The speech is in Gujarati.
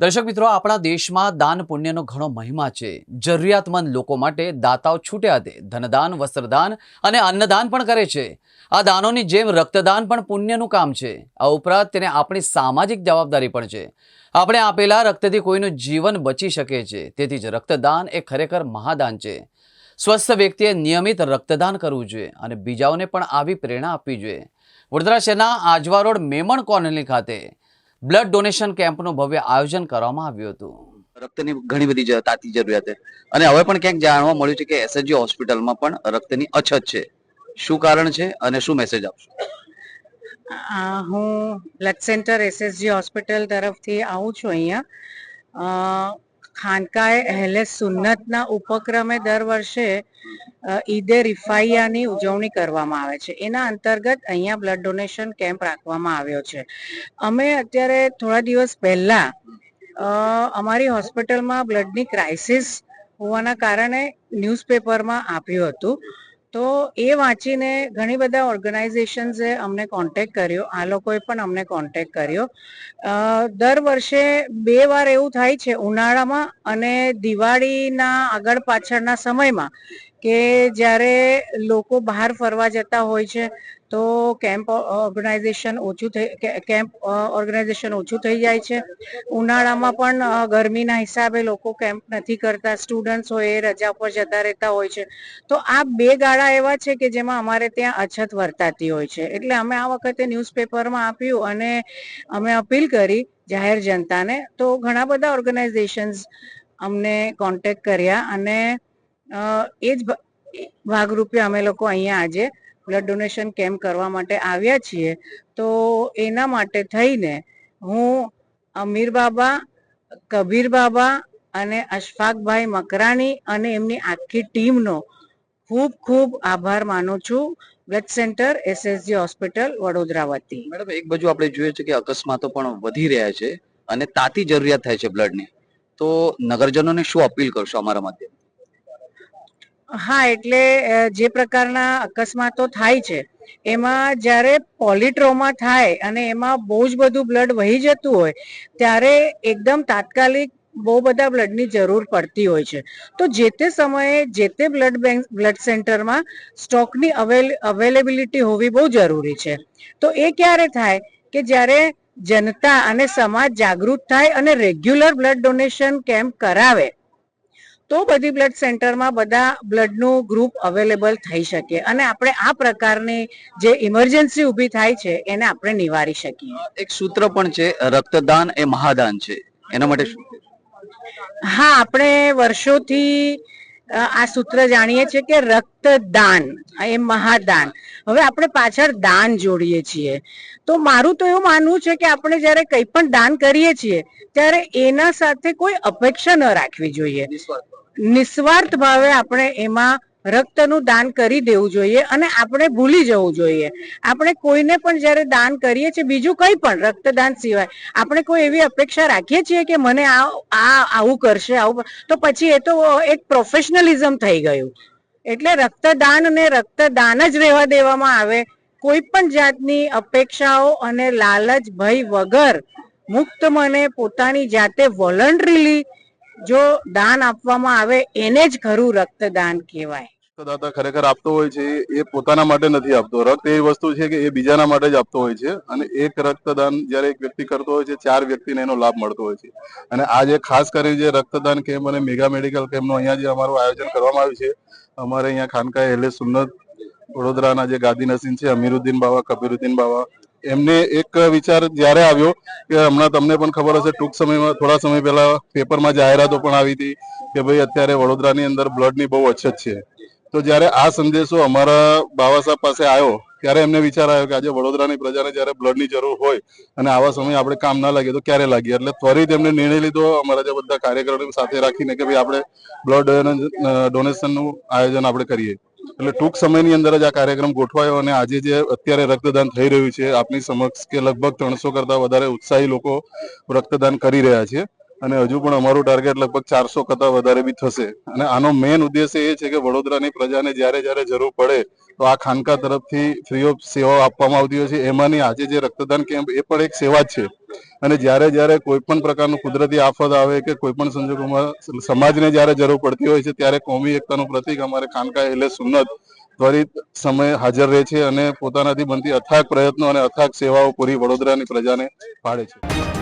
દર્શક મિત્રો, આપણા દેશમાં દાન પુણ્યનો ઘણો મહિમા છે. જરૂરિયાતમંદ લોકો માટે દાતાઓ છૂટે હાથે. ધનદાન, વસ્ત્રદાન અને અન્નદાન પણ કરે છે. આ દાનોની જેમ રક્તદાન પણ પુણ્યનું કામ છે. આ ઉપરાંત તેને આપણી સામાજિક જવાબદારી પણ છે. આપણે આપેલા રક્તથી કોઈનું જીવન બચી શકે છે તેથી જ રક્તદાન એ ખરેખર મહાદાન છે. સ્વસ્થ વ્યક્તિએ નિયમિત રક્તદાન કરવું જોઈએ અને બીજાઓને પણ આવી પ્રેરણા આપવી જોઈએ. વડોદરા શહેરના આજવા રોડ મેમણ કોલોની ખાતે બ્લડ ડોનેશન કેમ્પનું ભવ્ય આયોજન કરવામાં આવ્યું હતું. રક્તની ઘણી બધી તાતી જરૂરિયાત છે. અને હવે પણ ક્યાંક જાણવા મળ્યું છે કે એસએચજી હોસ્પિટલમાં પણ રક્તની અછત છે. શું કારણ છે અને શું મેસેજ આપશો? હું બ્લડ સેન્ટર એસએસજી હોસ્પિટલ તરફથી આવું છું અહીંયા. ખાનકાએ અહેલે સુન્નતના ઉપક્રમે દર વર્ષે ઈદે રિફાઈયાની ઉજવણી કરવામાં આવે છે. એના અંતર્ગત અહીંયા બ્લડ ડોનેશન કેમ્પ રાખવામાં આવ્યો છે. અમે અત્યારે થોડા દિવસ પહેલા અમારી હોસ્પિટલમાં બ્લડની ક્રાઇસિસ હોવાના કારણે ન્યૂઝપેપરમાં આપ્યું હતું. તો એ વાંચીને ઘણી બધા ઓર્ગેનાઇઝેશન્સે અમને કોન્ટેક્ટ કર્યો. આ લોકોએ પણ અમને કોન્ટેક્ટ કર્યો. દર વર્ષે બે વાર એવું થાય છે ઉનાળામાં અને દિવાળીના આગળ પાછળના સમયમાં કે જ્યારે લોકો બહાર ફરવા જતા હોય છે, તો કેમ્પ ઓર્ગેનાઇઝેશન ઓછું થઈ કેમ્પ ઓર્ગેનાઇઝેશન ઓછું થઈ જાય છે. ઉનાળામાં પણ ગરમીના હિસાબે લોકો કેમ્પ નથી કરતા. સ્ટુડન્ટ્સ હોય એ રજા પર જતા રહેતા હોય છે. તો આ બે ગાળા એવા છે કે જેમાં અમારે ત્યાં અછત વર્તાતી હોય છે. એટલે અમે આ વખતે ન્યૂઝપેપરમાં આપ્યું અને અમે અપીલ કરી જાહેર જનતાને. તો ઘણા બધા ઓર્ગેનાઇઝેશન્સ અમને કોન્ટેક્ટ કર્યા અને એ જ ભાગરૂપે અમે લોકો અહીંયા આજે બ્લડ ડોનેશન કેમ્પ કરવા માટે આવ્યા છીએ. તો એના માટે થઈને હું અમીર બાબા, કબીર બાબા અને અશફાકભાઈ મકરાણી અને એમની આખી ટીમનો ખૂબ ખૂબ આભાર માનું છું. Blood centre SSG hospital Vadodara વતી. મેડમ, એક બાજુ આપણે જોઈએ છે કે અકસ્માતો પણ વધી રહ્યા છે અને તાતી જરૂરિયાત થાય છે બ્લડની. તો નગરજનોને શું અપીલ કરશો અમારા માધ્યમ હા, એટલે જે પ્રકારના અકસ્માતો થાય છે, એમાં જ્યારે પોલિટ્રોમા થાય અને એમાં બહુ જ બધું બ્લડ વહી જતું હોય, ત્યારે એકદમ તાત્કાલિક બહુ બધા બ્લડની જરૂર પડતી હોય છે. તો જે તે સમયે જે તે બ્લડ બેંક, બ્લડ સેન્ટરમાં સ્ટોકની અવેલ, અવેલેબિલિટી હોવી બહુ જરૂરી છે. તો એ ક્યારે થાય કે જ્યારે જનતા અને સમાજ જાગૃત થાય અને રેગ્યુલર બ્લડ ડોનેશન કેમ્પ કરાવે તો બધી બ્લડ સેન્ટરમાં બધા બ્લડનું ગ્રુપ અવેલેબલ થઈ શકે અને આપણે આ પ્રકારની જે ઇમરજન્સી ઊભી થાય છે એને આપણે નિવારી શકીએ. એક સૂત્ર પણ છે રક્તદાન એ મહાદાન છે. એના માટે હા આપણે વર્ષોથી આ સૂત્ર જાણીએ છીએ કે રક્તદાન એ મહાદાન. હવે આપણે પાછળ દાન જોડીએ છીએ. તો મારું તો એવું માનવું છે કે આપણે જ્યારે કંઈ પણ દાન કરીએ છીએ ત્યારે એના સાથે કોઈ અપેક્ષા ન રાખવી જોઈએ. નિસ્વાર્થ. ભાવે આપણે એમાં રક્તનું દાન કરી દેવું જોઈએ અને આપણે ભૂલી જવું જોઈએ આપણે કોઈને પણ જ્યારે દાન કરીએ છીએ, બીજું કંઈ પણ, રક્તદાન સિવાય, આપણે કોઈ એવી અપેક્ષા રાખીએ છીએ કે મને આ આ, આવું કરશે, આવું તો પછી એ તો એક પ્રોફેશનલિઝમ થઈ ગયું એટલે રક્તદાન ને રક્તદાન જ રહેવા દેવામાં આવે કોઈ પણ જાતની અપેક્ષાઓ અને લાલચ ભય વગર મુક્ત મને પોતાની જાતે વોલન્ટરીલી જો દાન આપવામાં આવે, એને જ ખરું રક્તદાન કહેવાય. રક્તદાતા ખરેખર આપતો હોય છે, એ પોતાના માટે નથી આપતો. રક્ત એ વસ્તુ છે કે એ બીજાના માટે જ આપતો હોય છે અને એક રક્તદાન જ્યારે એક વ્યક્તિ કરતો હોય છે, ચાર વ્યક્તિને એનો લાભ મળતો હોય છે. અને આ જે ખાસ કરીને જે રક્તદાન કેમ્પ અને મેગા મેડિકલ કેમ્પનું અહીંયા જે અમારું આયોજન કરવામાં આવ્યું છે, અમારે અહીંયા ખાનકા એલે સુન્નત વડોદરાના જે ગાદી નસીન છે, અમીરુદ્દીન બાવા, કબીરુદ્દીન બાવા એમને એક વિચાર જ્યારે આવ્યો કે હમણાં તમને પણ ખબર હશે, ટૂંક સમયમાં, થોડા સમય પહેલા પેપરમાં જાહેરાતો પણ આવી હતી કે ભાઈ અત્યારે વડોદરાની અંદર બ્લડની બહુ અછત છે. તો જ્યારે આ સંદેશો અમારા બાબા સાહેબ પાસે આવ્યો, ત્યારે એમને વિચાર આવ્યો કે આજે વડોદરાની પ્રજાને જ્યારે બ્લડની જરૂર હોય અને આવા સમયે આપણે કામ ના લાગીએ તો ક્યારે લાગીએ? એટલે ત્વરિત એમને નિર્ણય લીધો, અમારા જે બધા કાર્યકરો સાથે રાખીને કે ભાઈ આપણે બ્લડ ડોનેશનનું આયોજન આપણે કરીએ. એટલે ટૂંક સમયની અંદર જ આ કાર્યક્રમ ગોઠવાયો અને આજે જે અત્યારે રક્તદાન થઈ રહ્યું છે, આપની સમક્ષ કે લગભગ ત્રણસો કરતા વધારે ઉત્સાહી લોકો રક્તદાન કરી રહ્યા છે. અને હજુ પણ અમારું ટાર્ગેટ લગભગ ચારસો કરતા વધારે બી થશે. અને આનો મેઇન ઉદ્દેશ્ય એ છે કે વડોદરાની પ્રજાને જ્યારે જ્યારે જરૂર પડે તો આ ખાનકા તરફથી ફ્રી ઓફ સેવાઓ આપવામાં આવતી હોય છે. એમાંની આજે જે રક્તદાન કેમ્પ, એ પણ એક સેવા જ છે. અને જ્યારે જ્યારે કોઈ પણ પ્રકારનું કુદરતી આફત આવે કે કોઈ પણ સંજોગોમાં સમાજને જ્યારે જરૂર પડતી હોય છે, ત્યારે કોમી એકતાનું પ્રતિક અમારે ખાનકા એટલે સુન્નત ત્વરિત સમયે હાજર રહે છે અને પોતાનાથી બનતી અથાગ પ્રયત્નો અને અથાગ સેવાઓ પૂરી વડોદરાની પ્રજાને પાડે છે.